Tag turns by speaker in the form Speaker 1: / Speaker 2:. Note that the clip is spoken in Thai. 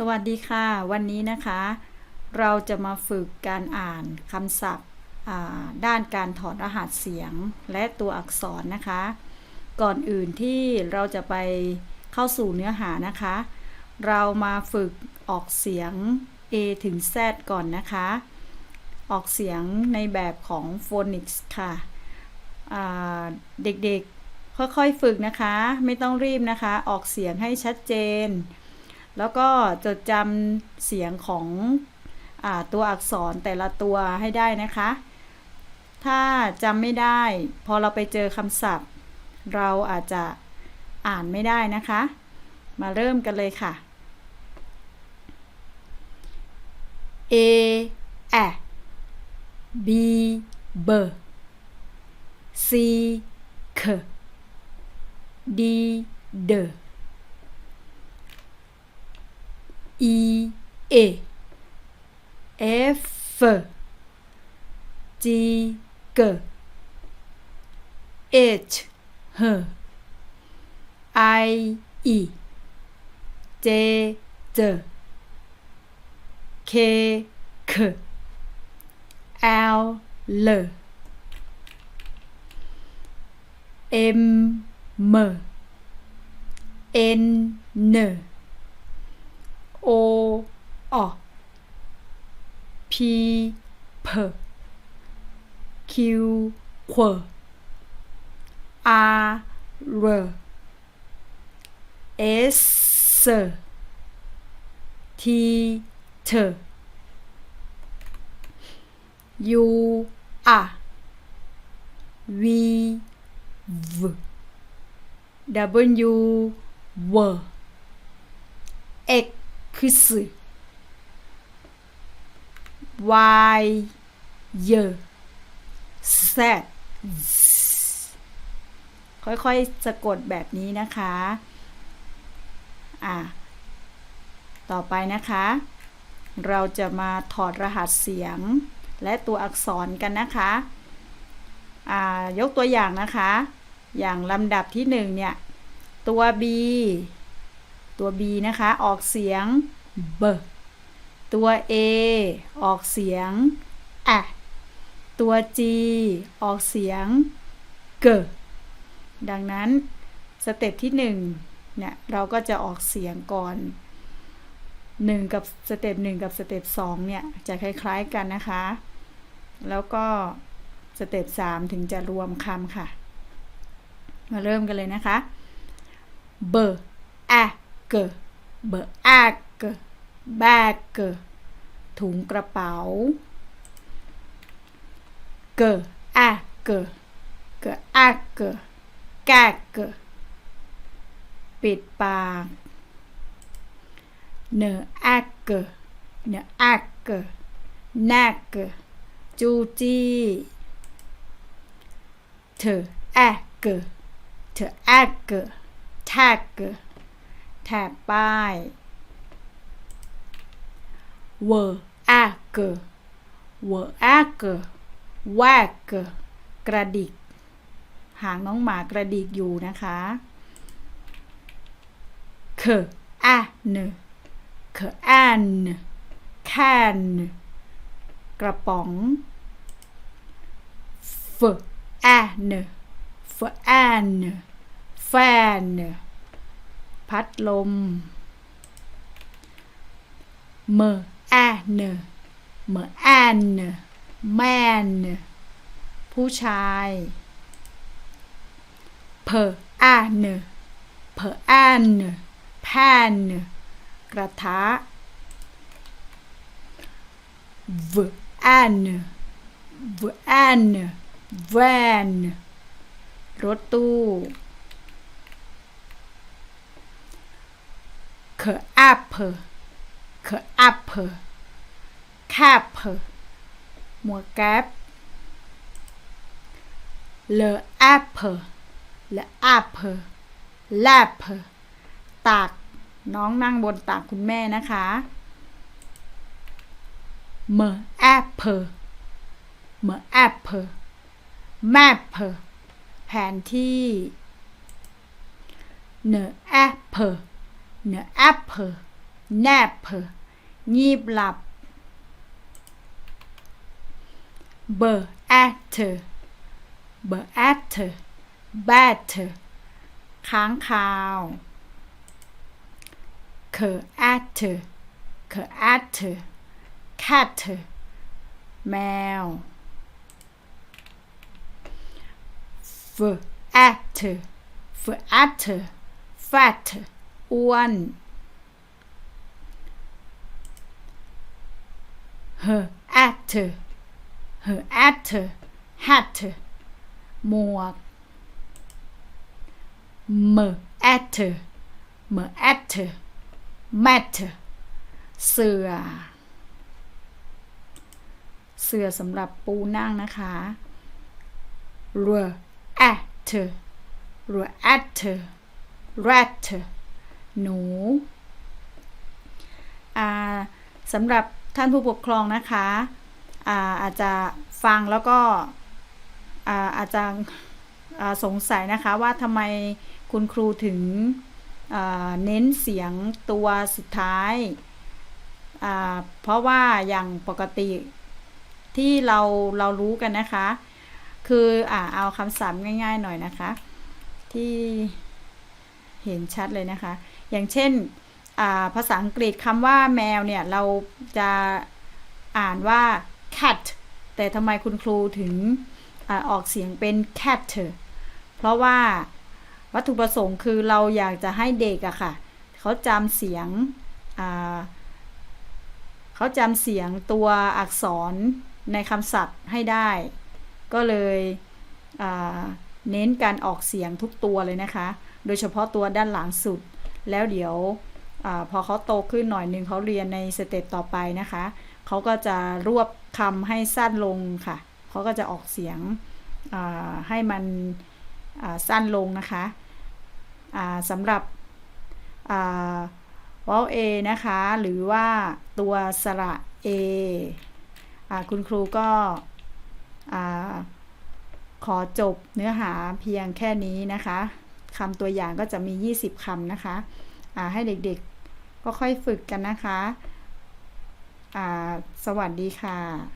Speaker 1: สวัสดีค่ะ วันนี้นะคะ เราจะมาฝึกการอ่านคำศัพท์ด้านการถอดรหัสเสียงและตัวอักษรนะคะ ก่อนอื่นที่เราจะไปเข้าสู่เนื้อหานะคะ เรามาฝึกออกเสียง A ถึง Z ก่อนนะคะ ออกเสียงในแบบของ phonics ค่ะเด็กๆค่อยๆฝึกนะคะ ไม่ต้องรีบนะคะ ออกเสียงให้ชัดเจน แล้วก็จดจำเสียงของอตัวอักษรแต่ละตัวให้ได้นะคะ ถ้าจำไม่ได้ พอเราไปเจอคำศัพท์ เราอาจจะอ่านไม่ได้นะคะ มาเริ่มกันเลยค่ะ A แอ B เบ C เค D เด E. A F. G G. H. H. I E. J J K. K. L. L. M. M. N N O O P P Q Q R R S T T U R V V W W X คือสื่อ Y Y Z ค่อยๆ สะกดแบบนี้นะคะ อะ ต่อไปนะคะ เราจะมาถอดรหัสเสียงและตัวอักษรกันนะคะ อ่า ยกตัวอย่างนะคะ อย่างลำดับที่หนึ่งเนี่ย ตัว B ตัว B นะคะ ออกเสียง B ตัว A ออกเสียง A ตัว G ออกเสียง G ดังนั้นสเต็ปที่หนึ่งเนี่ยเราก็จะออกเสียงก่อน 1 กับสเต็ป1กับสเต็ป2เนี่ยจะคล้ายๆกันนะคะ แล้วก็สเต็ป3ถึงจะรวมคำค่ะ มาเริ่มกันเลยนะคะเบอ กเบอแอเกแบกเกถุงกระเป๋าเกแอเกเกแอเกแกเกปิดปากเนอแอเกเนอแอเกแนกจูจีเธอแอเกเธอแอเกแท็ก แถบป้ายเวอร์แอเกเวอร์แอเกแวกกระดิก หางน้องหมากระดิกอยู่นะคะเคแอนเคแอนแคนกระป๋องฟแอนฟแอนแฟน พัดลมเมอแอนเมอแอนแมนผู้ชายเพอแอนเพอแอนแพนกระทะ v แอน v แอน แวนรถตู้เคแอปเปอร์เคแอปเปอร์แคปเปอร์หมวกแก๊ปเลอแอปเปอร์ เนื้อแอปเปิลแนบเปิลยีบหลับเบอร์แอตเตอร์เบอร์แอตเตอร์แบตเตอร์ค้างคาวเคอแอตเตอร์เคอแอตเตอร์แคทเตอร์แมวฟแอตเตอร์ฟแอตเตอแฟตเตอร์ อ้วน her actor her actor hat หมวก mer actor mer actor matter เสือ เสือสำหรับปูนั่งนะคะ r actor r actor rat หนูสำหรับท่านผู้ปกครองนะคะอาอาจจะฟังแล้วก็อาอาจจะสงสัยนะคะว่าทำไมคุณครูถึงเน้นเสียงตัวสุดท้ายาเพราะว่าอย่างปกติที่เราเรารู้กันนะคะ คืออเอาคำศัพท์ง่ายๆหน่อยนะคะ ที่ เห็นชัดเลยนะคะ อย่างเช่นาภาษาอังกฤษคำว่าแมวเนี่ย เราจะอ่านว่า cat แต่ทำไมคุณครูถึงอออกเสียงเป็น cat เพราะว่าวัตถุประสงค์คือเราอยากจะให้เด็กอะค่ะ เขาจำเสียงเขาจำเสียงตัวอักษรในคำศัพท์ให้ได้ ก็เลยอ่า เน้นการออกเสียงทุกตัวเลยนะคะ โดยเฉพาะตัวด้านหลังสุด แล้วเดี๋ยวอพอเขาโตขึ้นหน่อยนึงเขาเรียนในสเต็ปต่อไปนะคะ เขาก็จะรวบคำให้สั้นลงค่ะ เขาก็จะออกเสียงให้มันสั้นลงนะคะสำหรับวอลเอนะคะ หรือว่าตัวสระ A อคุณครูก็ ขอจบเนื้อหาเพียงแค่นี้นะคะคำตัวอย่างก็จะมี 20คำนะคะอ่าให้เด็กๆก็ค่อยฝึกกันนะคะอ่าสวัสดีค่ะ